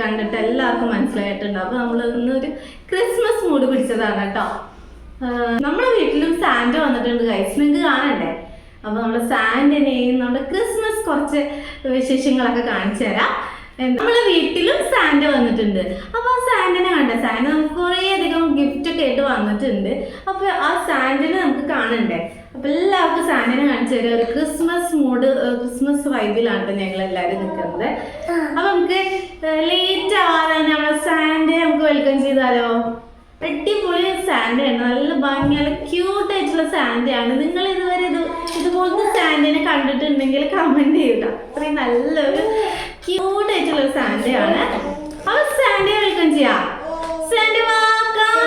കണ്ടിട്ട് എല്ലാവർക്കും മനസ്സിലായിട്ടുണ്ട്. അപ്പോൾ നമ്മൾ ഇന്നൊരു ക്രിസ്മസ് മൂഡ് പിടിച്ചതാണ് കേട്ടോ. നമ്മുടെ വീട്ടിലും സാൻഡ് വന്നിട്ടുണ്ട് ഗൈസ് നിങ്ങൾക്ക് കാണണ്ടേ? അപ്പോൾ നമ്മൾ സാന്റിനെയും നമ്മുടെ ക്രിസ്മസ് കുറച്ച് വിശേഷങ്ങളൊക്കെ കാണിച്ചു തരാം. നമ്മളെ വീട്ടിലും സാൻഡ വന്നിട്ടുണ്ട്. അപ്പോൾ ആ സാൻഡിനെ കണ്ട? സാൻഡ് നമുക്ക് കുറേ അധികം ഗിഫ്റ്റ് ഒക്കെ ആയിട്ട് വന്നിട്ടുണ്ട്. അപ്പോൾ ആ സാൻഡിനെ നമുക്ക് കാണണ്ടേ? അപ്പോൾ എല്ലാവർക്കും സാൻഡിനെ കാണിച്ചു തരാം ഒരു ക്രിസ്മസ് മൂഡ് ക്രിസ്മസ് വൈബിലാണ് ഞങ്ങൾ എല്ലാവരും നിൽക്കുന്നത് അപ്പൊ നമുക്ക് ലേറ്റ് ആവാതെ നമ്മുടെ നമ്മളെ സാന്റയെ നമുക്ക് വെൽക്കം ചെയ്താലോ? അടിപൊളി സാൻഡയാണ് നല്ല ഭംഗി നല്ല ക്യൂട്ട് ആയിട്ടുള്ള ആണ്. നിങ്ങൾ ഇതുവരെ ഇത് ഇതുപോലത്തെ സാൻഡിനെ കണ്ടിട്ടുണ്ടെങ്കിൽ കമന്റ് ചെയ്യുക അത്രയും നല്ലൊരു ക്യൂട്ട് ആയിട്ടുള്ള സാൻഡയാണ് അപ്പൊ സാൻഡേ വെൽക്കം ചെയ്യാം. സാൻഡേ വാക്കാം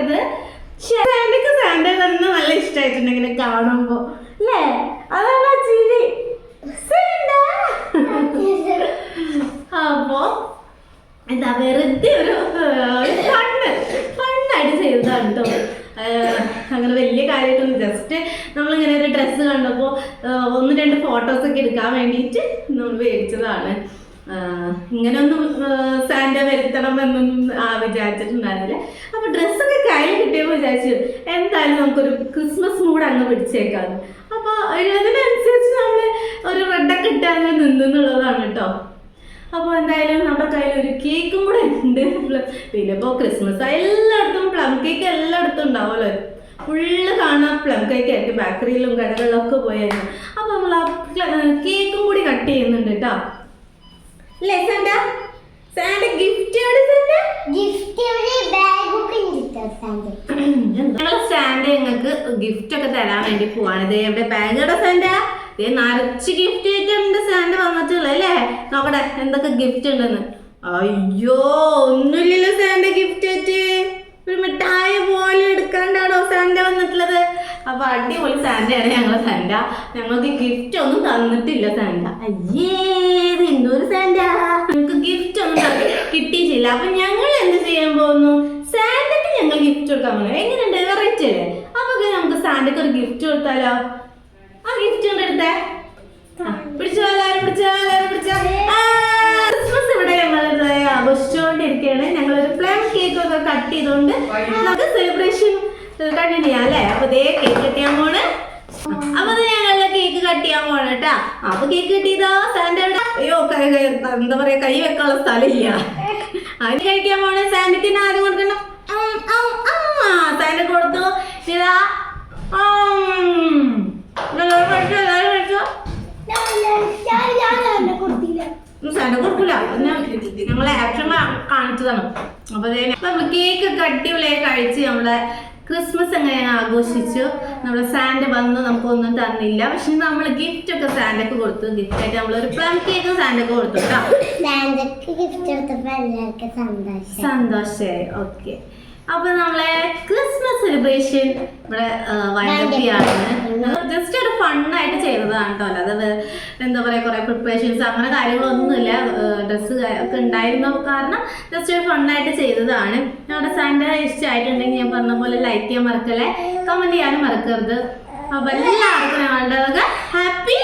മറക്കരുത് സാന്റക്ക് സാന്റ തന്നെ നല്ല ഇഷ്ടമായിട്ടുണ്ട് ഇങ്ങനെ കാണുമ്പോ. അല്ലേ? അതാണ് ആ ചിരി. അപ്പോ എന്താ വെറുതെ ഒരു ഫണ്ണ് ഫണ്ണായിട്ട് ചെയ്തതാണ് കേട്ടോ. അങ്ങനെ വലിയ കാര്യമായിട്ടൊന്നും ജസ്റ്റ് നമ്മളിങ്ങനെ ഒരു ഡ്രസ്സ് കണ്ടപ്പോൾ ഒന്ന് രണ്ട് ഫോട്ടോസ് ഒക്കെ എടുക്കാൻ വേണ്ടിയിട്ട് നമ്മൾ മേടിച്ചതാണ്. ആഹ് ഇങ്ങനെയൊന്നും സാന്റ വരുത്തണം എന്നൊന്നും വിചാരിച്ചിട്ടുണ്ടായിരുന്നില്ല. അപ്പൊ ഡ്രസ്സൊക്കെ കയ്യിൽ കിട്ടിയപ്പോൾ വിചാരിച്ചു എന്തായാലും നമുക്കൊരു ക്രിസ്മസ് മൂഡ് അങ്ങ് പിടിച്ചേക്കാം അപ്പൊ അതിനനുസരിച്ച് നമ്മൾ ഒരു റെഡൊക്കെ ഇട്ട് അങ്ങ് നിന്നുള്ളതാണ് കേട്ടോ അപ്പോൾ എന്തായാലും നമ്മുടെ കയ്യിൽ ഒരു കേക്കും കൂടെ ഉണ്ട്. പിന്നെ ഇപ്പോൾ ക്രിസ്മസ് എല്ലായിടത്തും പ്ലം കേക്ക് എല്ലായിടത്തും ഉണ്ടാവുമല്ലോ. ഫുള്ള് കാണാൻ പ്ലം കേക്ക് ആയിട്ട് ബേക്കറിയിലും കടകളിലൊക്കെ പോയായിരുന്നു അപ്പോൾ നമ്മൾ ആ കേക്കും കൂടി കട്ട് ചെയ്യുന്നുണ്ട് കേട്ടോ അല്ലേ Santa Santa gift Gift gift ഉണ്ട് സാന്റ. ഞങ്ങൾക്ക് ഗിഫ്റ്റ് ഒക്കെ തരാൻ വേണ്ടി പോവാണ്. ദേ എവിടെ ബാഗയുടെ സാൻഡ ദേ നിറച്ച് ഗിഫ്റ്റ് ആയിട്ടുണ്ട് സാൻഡ വന്നിട്ടുള്ളത് അല്ലേ? നോക്കട്ടെ എന്തൊക്കെ ഗിഫ്റ്റ് ഉണ്ടെന്ന്. അയ്യോ ഒന്നുമില്ലല്ലോ സാൻഡ ഗിഫ്റ്റ് ആയിട്ട്. ഒരു മിഠായി പോലെ എടുക്കാണ്ടാണോ സാൻഡ വന്നിട്ടുള്ളത്? അപ്പൊ അടിപൊളി സാൻഡയാണ് ഞങ്ങളെ സാൻഡ ഞങ്ങൾക്ക് ഗിഫ്റ്റ് ഒന്നും തന്നിട്ടില്ല സാൻഡ അയ്യേ ഇത് എന്തോരു സാൻഡ ഞങ്ങൾക്ക് ഗിഫ്റ്റ് ഒന്നും തന്ന- കിട്ടിയിട്ടില്ല അപ്പൊ ഞങ്ങൾ എന്ത് ചെയ്യാൻ പോകുന്നു? സാന്റക്ക് ഞങ്ങൾ ഗിഫ്റ്റ് കൊടുക്കാൻ പോകുന്നു എങ്ങനെയുണ്ട്? വെറൈറ്റി അല്ലേ? അപ്പൊ നമുക്ക് സാന്റക്ക് ഒരു ഗിഫ്റ്റ് കൊടുത്താലോ? ആ ഗിഫ്റ്റ് കൊണ്ട് എടുത്തേ. പിടിച്ചോ എല്ലാവരും പിടിച്ചോ എല്ലാവരും പിടിച്ചോ. ക്രിസ്മസ് ഇവിടെ ഞങ്ങൾ ആഘോഷിച്ചുകൊണ്ടിരിക്കുകയാണ് ഞങ്ങൾ ഒരു പ്ലം കേക്ക് ഒക്കെ കട്ട് ചെയ്തുകൊണ്ട് നമുക്ക് സെലിബ്രേഷൻ കണ്ടിന്യൂ അല്ലേ? അപ്പൊ ദേ കേക്ക് കട്ട് ചെയ്യാൻ പോണ്. അപ്പൊ ഞങ്ങൾ കേക്ക് കട്ട് ചെയ്യാൻ പോണ കേട്ടാ. അപ്പൊ കേക്ക് കിട്ടിയതോ സാൻഡ അയ്യോ എന്താ പറയാ കൈ വെക്കാനുള്ള സ്ഥലമില്ല അതിന് കഴിക്കാൻ പോണ സാനിക്ക് ആദ്യം കൊടുക്കണം സാൻഡ് കൊടുത്തു. ഇതാ. സാൻഡ കാണിച്ചു തന്നെ അപ്പൊ നമുക്ക് കേക്ക് ഒക്കെ കഴിച്ച് നമ്മളെ ക്രിസ്മസ് എങ്ങനെ ആഘോഷിച്ചു? നമ്മുടെ സാൻഡ വന്ന് നമുക്കൊന്നും തന്നില്ല. പക്ഷെ നമ്മൾ ഗിഫ്റ്റ് ഒക്കെ സാൻഡക്ക് കൊടുത്തു. ഗിഫ്റ്റ് ആയിട്ട് നമ്മളൊരു പ്ലം കേക്ക് സാൻഡക്ക് കൊടുത്തു സാൻഡക്ക് ഗിഫ്റ്റ് എടുത്തപ്പോ എല്ലാവർക്കും സന്തോഷം. സന്തോഷായി. ഓക്കെ അപ്പൊ നമ്മളെ ക്രിസ്മസ് സെലിബ്രേഷൻ ഇവിടെ ഒരു ഫണ്ണായിട്ട് ചെയ്തതാണ് കേട്ടോ. അല്ലാതെ എന്താ പറയാ കുറെ പ്രിപ്പറേഷൻസ് അങ്ങനെ കാര്യങ്ങളൊന്നുമില്ല. ഡ്രസ്സ് ഒക്കെ ഉണ്ടായിരുന്ന കാരണം ജസ്റ്റ് ഒരു ഫണ്ണായിട്ട് ചെയ്തതാണ്. സാൻഡ ഇഷ്ടമായിട്ടുണ്ടെങ്കിൽ ഞാൻ പറഞ്ഞ പോലെ ലൈക്ക് ചെയ്യാൻ മറക്കല്ലേ? കമന്റ് ചെയ്യാനും മറക്കരുത്. അപ്പൊ എല്ലാവർക്കും ഞങ്ങളുടെ ഹാപ്പി